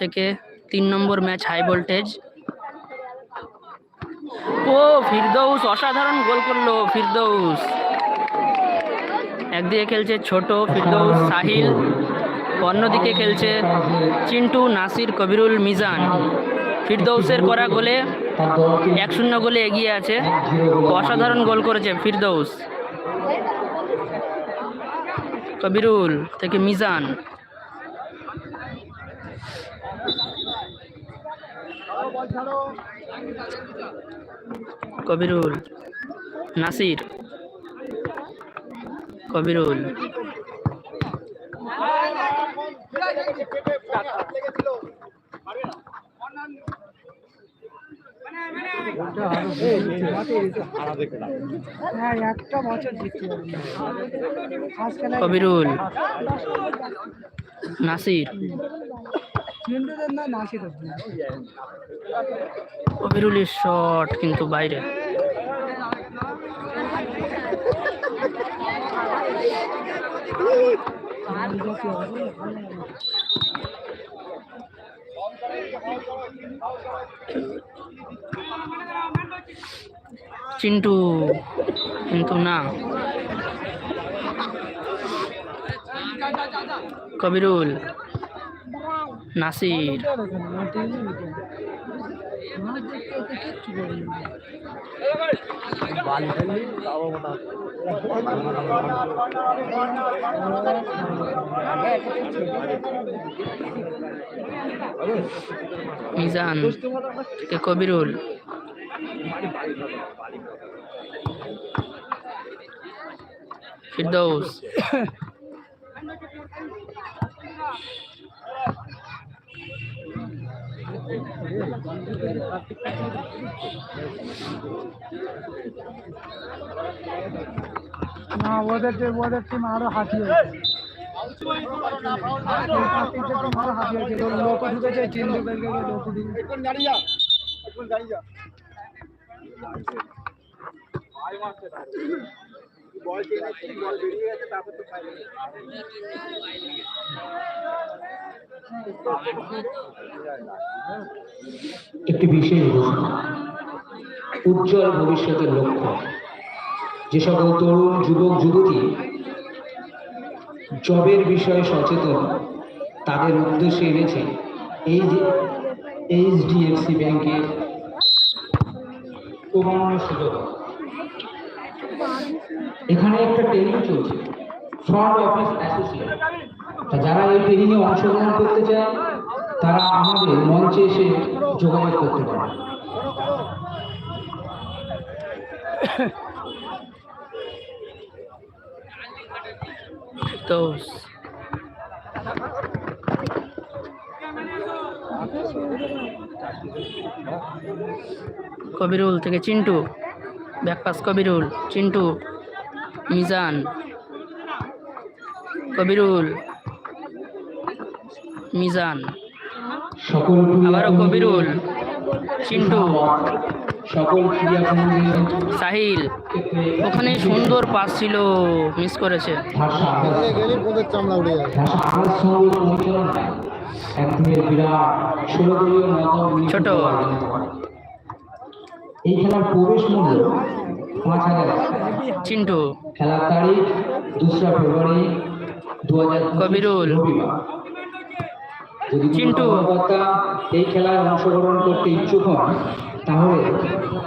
থেকে তিন নম্বর ম্যাচ হাই ভোল্টেজ। ও, ফিরদৌস অসাধারণ গোল করল, ফিরদৌস। একদিকে খেলছে ছোট ফিরদৌস সাহিল, অন্যদিকে খেলছে চিন্টু, নাসির, কবিরুল, মিজান। ফিরদৌসের করা গোলে এক শূন্য গোলে এগিয়ে আছে। অসাধারণ গোল করেছে ফিরদৌস। কবিরুল থেকে মিজান। কবিরুল নাসির। কবিরুল। কবিরুল নাসির। কবিরুলের শট কিন্তু বাইরে। চিন্টু কিন্তু না। কবিরুল। নাসির। মিজান থেকে কবিরুল? ফিরদৌস। না ওদের টিম ওদের টিম আরো হাতিয়ে আছে টিম আরো হাতিয়ে আছে লোক ঢুকেছে চিন্টু বেরিয়ে গেল লোক ঢুকেছে একটি বিশেষ ঘোষণা উজ্জ্বল ভবিষ্যতের লক্ষ্য। যে সকল তরুণ, যুবক, যুবতী জবের বিষয়ে সচেতন, তাদের উদ্দেশ্যে এনেছে এই যে এইচডিএফসি ব্যাংকের প্রমাণ সুযোগ। এখানে একটা ট্রেনিং চলছে ফ্রন্ট অফিস অ্যাসোসিয়েট যারা এই ট্রেনিংয়ে অংশগ্রহণ করতে চায়, তারা আমাদের মঞ্চে এসে যোগাযোগ করতে পারে ফিরদৌস কবিরুল থেকে Chintu. Back pass Kabirul, Chintu. Mizan Kabirul Mizan আবারও কবিরুল চিন্টু সাহিল ওখানে সুন্দর পাস ছিল মিস করেছে মিনি ছোট। এই খেলার প্রবেশ মূল্য। চিন্টু খেলার তারিখ দোসরা ফেব্রুয়ারি দু হাজার কবিরুল। যদি চিন্টু। এই খেলায় অংশগ্রহণ করতে ইচ্ছুক হন তাহলে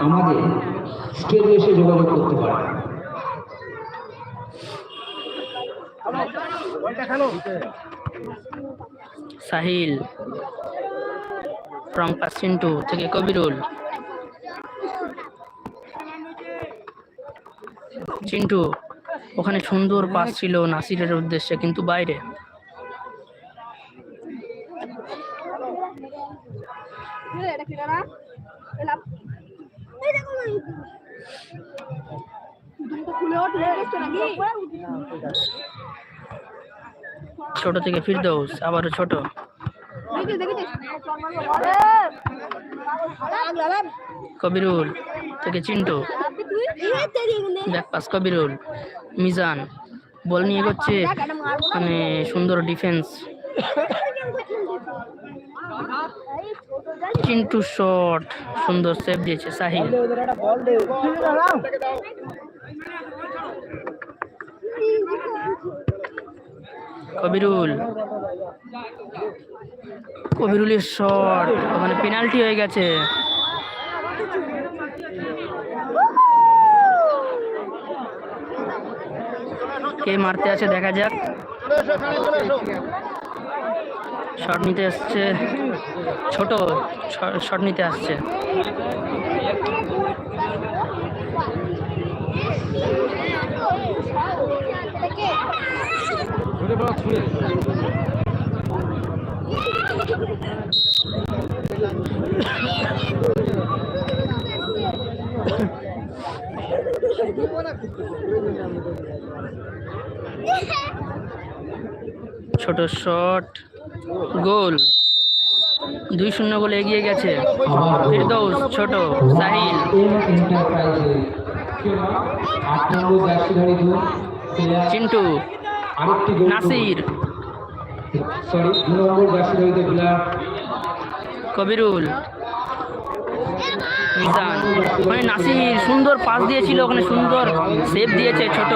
আমাদের স্টেজে এসে যোগাযোগ করতে পারেন সাহিল ফ্রম পাস চিন্টু থেকে কবিরুল চিন্টু, ওখানে সুন্দর পাস ছিল নাসিরের উদ্দেশ্যে, কিন্তু বাইরে। ছোট থেকে ফিরদৌস, আবারও ছোট। কবিরুল থেকে চিন্টু। তুই এই back pass Kabirul Mizan, ball নিয়ে এগোচ্ছে মানে সুন্দর ডিফেন্স চিন্টু শট সুন্দর সেভ দিয়েছে, সাহিল। কবিরুল। কবিরুলের শট ওখানে পেনাল্টি হয়ে গেছে। কে মারতে আছে দেখা যাক। শট নিতে আসছে ছোট শট নিতে আসছে। ছোট শট গোল। দুই শূন্য গোলে এগিয়ে গেছে। ফিরদৌস ছোট সাহিল। চিন্টু নাসির। কবিরুল মিজান ওখানে নাসির সুন্দর পাস দিয়েছিল, ওখানে সুন্দর সেভ দিয়েছে ছোট।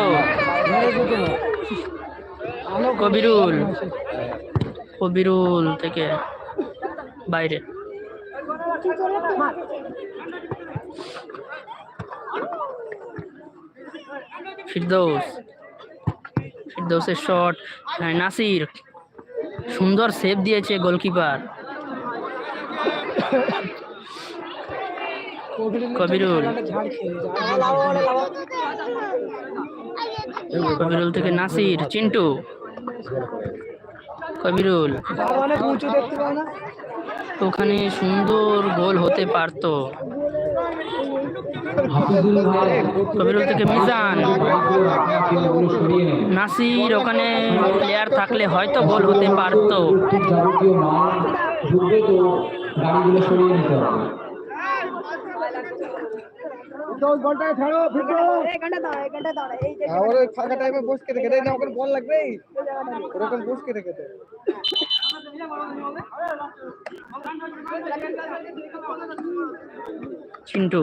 কবিরুল কবিরুল থেকে বাইরে। ফিরদৌস, ফিরদৌসের শট নাসির সুন্দর সেভ দিয়েছে গোলকিপার কবিরুল। কবিরুল থেকে নাসির চিন্টু। কবিরুল। ওখানে সুন্দর গোল হতে পারতো। কবিরুল থেকে মিজান। নাসির ওখানে প্লেয়ার থাকলে হয়তো গোল হতে পারতো। তো গাড়িগুলো সরিয়ে নিতে হবে দশ ঘন্টায় ছাড়ো ফিরো এক ঘণ্টা দাঁড়া এক ঘণ্টা দাঁড়া এই যে ওর ওই ফাঁকা টাইমে না ওখানে বল লাগবে? ওরকম চিন্টু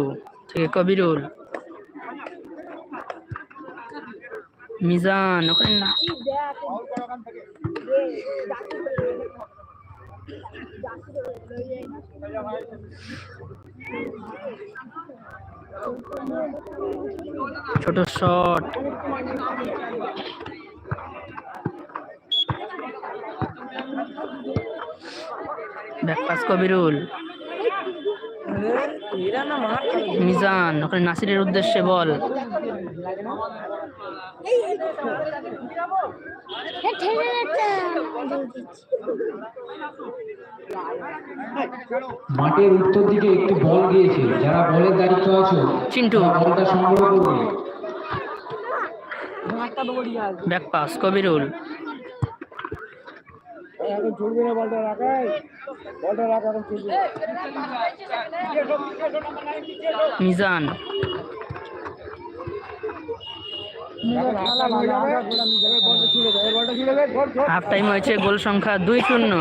থেকে কবিরুল। মিজান ওখানে না। ছোট শট। ব্যাকপাস কবিরুল মিজান ওখানে নাসিরের উদ্দেশ্যে বল। মাঠের উত্তর দিকে একটি বল গিয়েছে। যারা বলের দায়িত্ব আছো চিন্টু। বলটা সংগ্রহ করবে। Back pass Kabirul. এখন চলবে না বলটা রাখাই বলটা রাখা এখন চলবে মিজান এখন খেলা ভালো হবে বলটা ছুড়ে দেয় বলটা ছুড়ে দেয় ধর ধর হাফ টাইম হয়েছে, গোল সংখ্যা দুই শূন্য।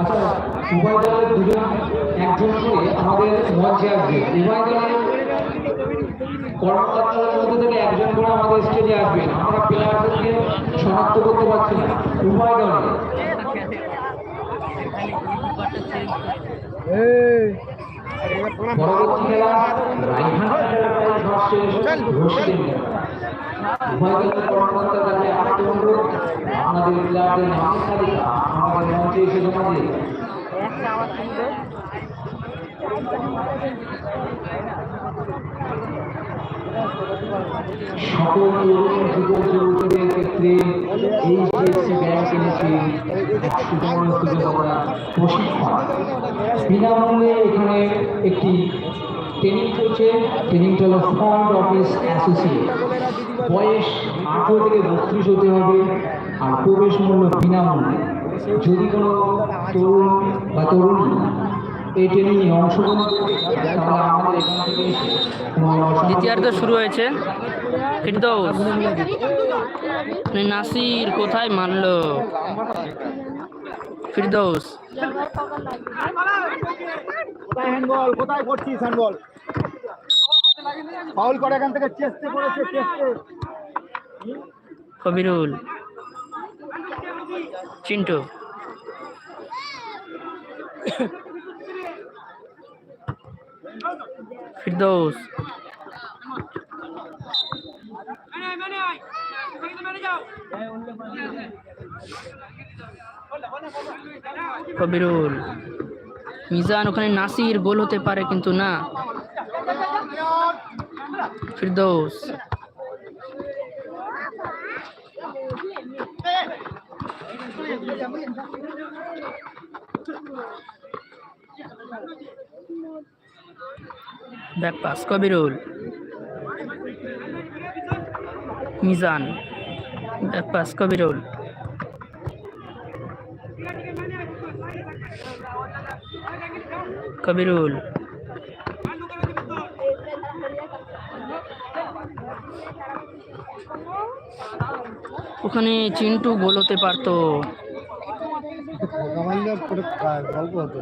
আচ্ছা উভয় দলের দুজন একজন করে আমাদের মঞ্চে আসবে। উভয় দলের কর্মকর্তাদের মধ্যে থেকে একজন করে আমাদের স্টেজে আসবেন। আমরা প্লেয়ারদেরকে শনাক্ত করতে পারছি না। দলে এই। পরবর্তী খেলা রাইহান অনুরোধ প্লেয়ারদের তালিকা আমাদের মঞ্চে এসে জমা দিয়ে। বিনামূল্যে এখানে একটি ট্রেনিং চলছে। ট্রেনিংটা বয়স আঠেরো থেকে বত্রিশ হতে হবে আর প্রবেশ মূল্য বিনামূল্যে। যদি কোনো তরুণ বা তরুণী এই ট্রেনিং অংশগ্রহণ করতে তাহলে আমাদের এখান থেকে এসে কোনো অসাধারণ দ্বিতীয়ার্ধ শুরু হয়েছে। ফিরদৌস নাসির কোথায় মারলো? ফিরদৌস। কোথায় হ্যান্ডবল কোথায় করছিস হ্যান্ডবল? ফাউল করে এখান থেকে চেস্টে করেছে চেস্টে কবিরুল। চিন্টু। ফিরদৌস। কবিরুল। মিজান ওখানে নাসির গোল হতে পারে কিন্তু না। Firdous. Back pass Kabirul. Mizan back pass Kabirul. Kabirul. ওখানে চিন্টু গোল হতে। পারতো এটা কটা করে আছে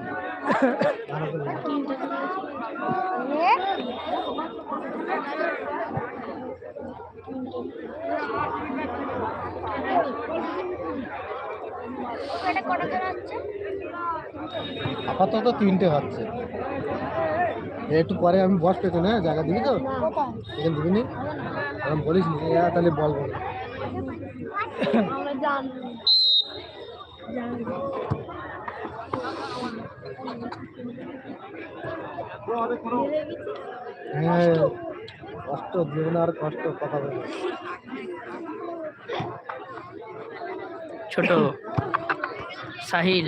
আপাতত তিনটে হচ্ছে। একটু পরে আমি বস পেছনে না জায়গা দিবি তো? এখানে দিবি নি? আমি বলিস নি তাহলে বল বল। আমরা জানি জানি হ্যাঁ কষ্ট জীবনে আর কষ্ট কথা বলে। ছোট। সাহিল।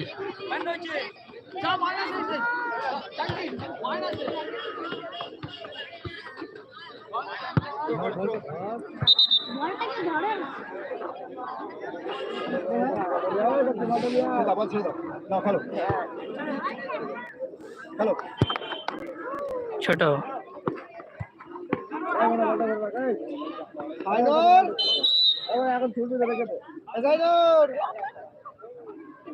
ছোট। এখন ছুটে ফাইনাল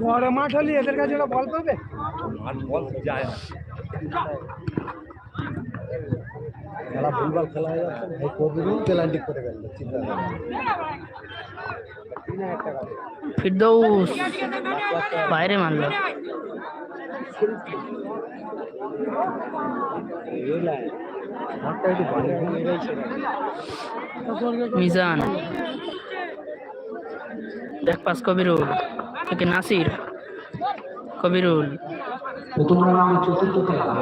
বড় মাঠ হলে এদের কাছে ওরা বল পাবে? খেলা ভুলভাল খেলা হয়ে যাচ্ছে। ভাই কবিরুল পেনাল্টি করে গেল চিন্তা নেই। ফিরদৌস বাইরে মারলো। মিজান। ব্যাক পাস কবিরুল, থেকে নাসির। কবিরুল।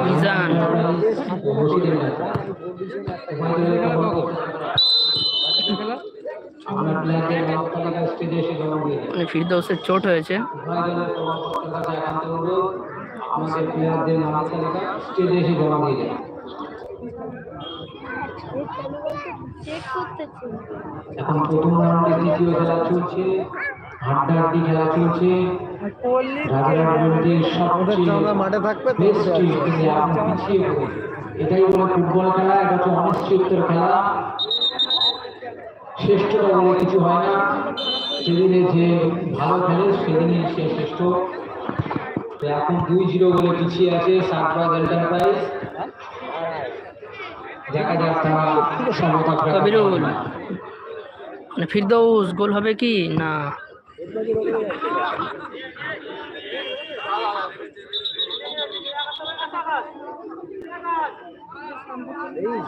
মিজান। মানে ফিরদৌসের চোট হয়েছে। আমাদের প্লেয়ারদের তালিকা স্টেজে এসে জমা এখন প্রথম রাউন্ডে তৃতীয় খেলা চলছে? হাড্ডাহাড্ডি খেলা চলছে। মাঠে থাকবে তো। এটাই বলে ফুটবল খেলা এটা হচ্ছে অনিশ্চিতের খেলা। শ্রেষ্ঠতা বলে কিছু হয় না। সেদিনে যে ভালো খেলে সেদিনই সে শ্রেষ্ঠ। এখন দুই জিরো বলে পিছিয়ে আছে সারপ্রাইজ এন্টারপ্রাইজ দেখা যাক তারা সমতা ফেরাতে কবিরুল পারে না। মানে ফিরদৌস গোল হবে কি? না। যাক,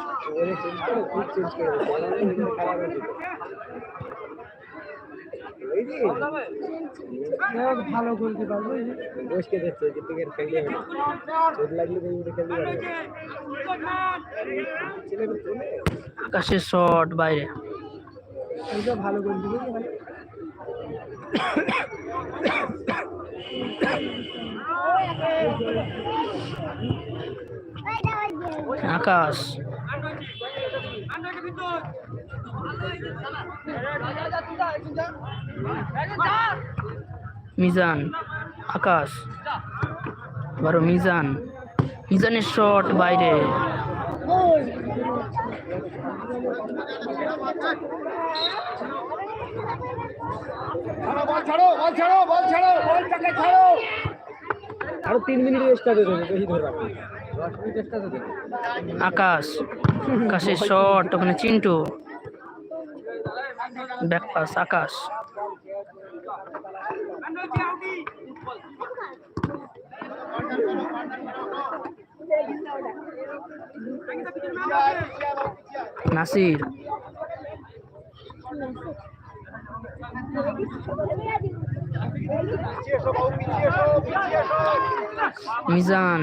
ভালো গোলকিপার বুঝলি বসকে যাচ্ছে যে থেকে খেলে চোট লাগলে তো উঠে খেলতে পারবে ছেলে চলে আকাশের শট বাইরে। ভালো গোলকিপার বুঝলি আকাশ। মিজান, আকাশ। আবারও মিজান। মিজানের শট বাইরে। আরও তিন মিনিট এক্সট্রা দেবে বেশি ধরে রাখবে আকাশ আকাশের শট ওখানে Chintu. Back pass Akash. Nasir. Mizan.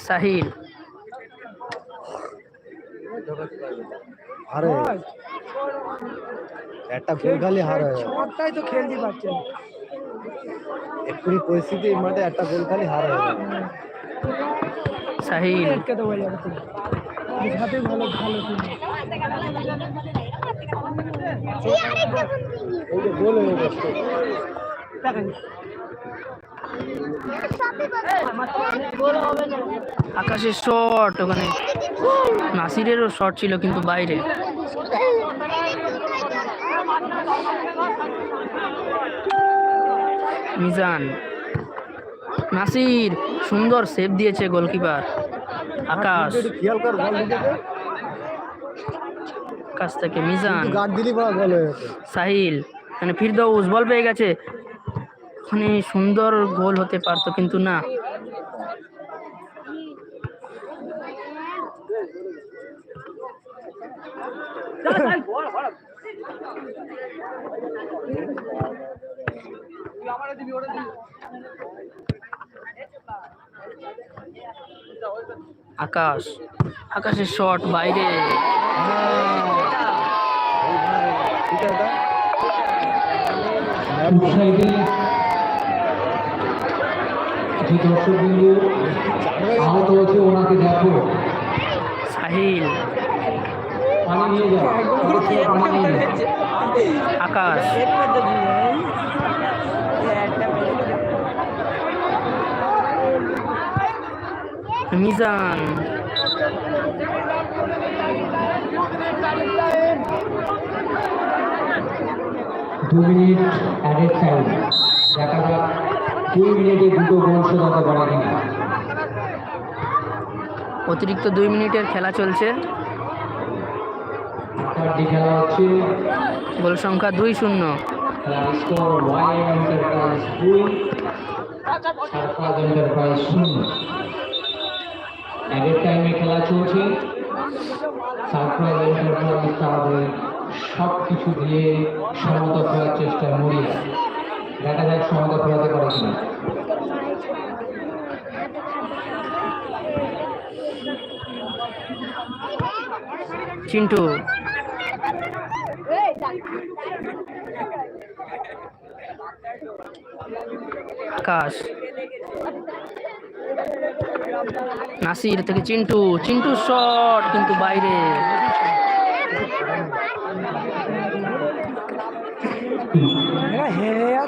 Sahil. আরে। একটা গোল খালি হার। হয়ে গেল। তো খেলতে পারছে না। এক্ষুনি পরিস্থিতি মাঠে একটা গোল খালি হার। হয়ে সাহিল আটকে যাবে হাতে ভালো গোল হয়ে গেছে। আকাশের শট ওখানে। নাসিরেরও শট ছিল কিন্তু বাইরে। মিজান। নাসির সুন্দর সেভ দিয়েছে গোলকিপার আকাশ। আকাশ থেকে মিজান। সাহিল মানে ফিরদৌস বল পেয়ে গেছে। ওখানে সুন্দর গোল হতে পারতো কিন্তু না। আকাশ আকাশের শট বাইরে। যে দর্শকবৃন্দ আহত হয়েছে ওনাকে দেখো। সাহিল। পানি নিয়ে যাও। পানি নিয়ে আকাশ। মিজান। দু মিনিট অ্যাডেড টাইম দেখা যাক। দুই মিনিটে দুটো গোল শোধাতে পারে কিনা? অতিরিক্ত দুই মিনিটের খেলা চলছে। খেলা হচ্ছে। গোল সংখ্যা দুই শূন্য। টাইমে খেলা চলছে। সারফাজ এন্টারপ্রাইজ তাদের সব কিছু দিয়ে সমতা করার চেষ্টা মরিয়া দেখা যাক সমতা ফেরাতে পারে কিনা। চিন্টু। আকাশ। নাসির থেকে চিন্টু। চিন্টু শট, কিন্তু বাইরে এরা হেরে আর ক্যাপ্টেন খেলতে না ওয়ানডে যাওয়া চলে দু এসেছে।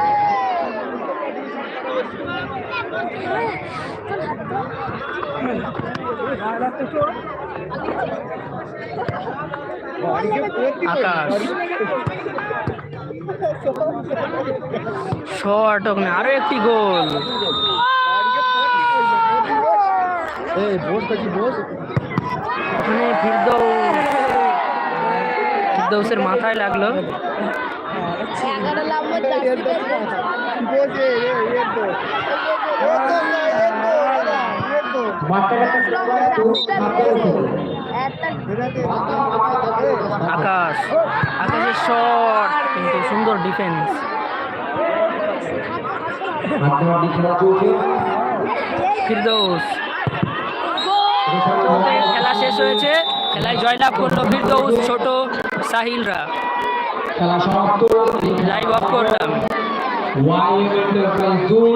ওখানে আরও একটি গোল। ওখানে ফিরদৌসের মাথায় লাগল। আকাশ। আকাশের শট কিন্তু সুন্দর ডিফেন্স খেলা ফিরদৌস। খেলা শেষ হয়েছে। খেলায় জয়লাভ করল ফিরদৌস ছোট সাহিলরা। খেলা সমাপ্ত। লাইভ অফ করলাম। ওয়াই এন্টারপ্রাইজ দুই